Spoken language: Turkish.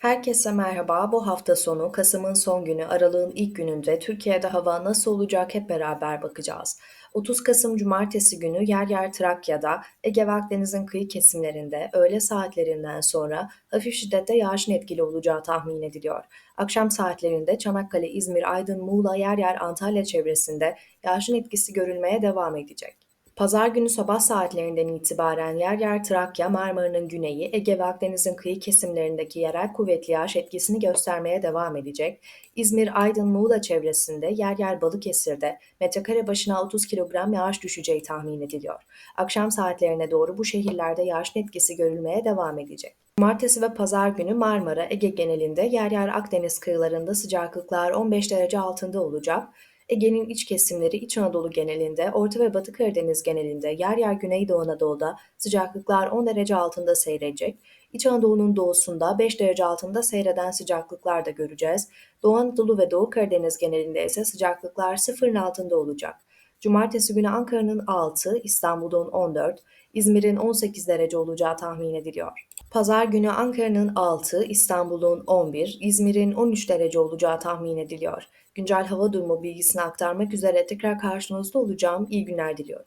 Herkese merhaba. Bu hafta sonu Kasım'ın son günü, Aralık'ın ilk gününde Türkiye'de hava nasıl olacak hep beraber bakacağız. 30 Kasım Cumartesi günü yer yer Trakya'da, Ege ve Akdeniz'in kıyı kesimlerinde öğle saatlerinden sonra hafif şiddette yağışın etkili olacağı tahmin ediliyor. Akşam saatlerinde Çanakkale, İzmir, Aydın, Muğla, yer yer Antalya çevresinde yağışın etkisi görülmeye devam edecek. Pazar günü sabah saatlerinden itibaren yer yer Trakya, Marmara'nın güneyi, Ege ve Akdeniz'in kıyı kesimlerindeki yerel kuvvetli yağış etkisini göstermeye devam edecek. İzmir, Aydın, Muğla çevresinde yer yer Balıkesir'de metrekare başına 30 kilogram yağış düşeceği tahmin ediliyor. Akşam saatlerine doğru bu şehirlerde yağışın etkisi görülmeye devam edecek. Cumartesi ve pazar günü Marmara, Ege genelinde yer yer Akdeniz kıyılarında sıcaklıklar 15 derece altında olacak. Ege'nin iç kesimleri İç Anadolu genelinde, Orta ve Batı Karadeniz genelinde, yer yer Güneydoğu Anadolu'da sıcaklıklar 10 derece altında seyredecek. İç Anadolu'nun doğusunda 5 derece altında seyreden sıcaklıklar da göreceğiz. Doğu Anadolu ve Doğu Karadeniz genelinde ise sıcaklıklar sıfırın altında olacak. Cumartesi günü Ankara'nın 6, İstanbul'un 14, İzmir'in 18 derece olacağı tahmin ediliyor. Pazar günü Ankara'nın 6, İstanbul'un 11, İzmir'in 13 derece olacağı tahmin ediliyor. Güncel hava durumu bilgisini aktarmak üzere tekrar karşınızda olacağım. İyi günler diliyorum.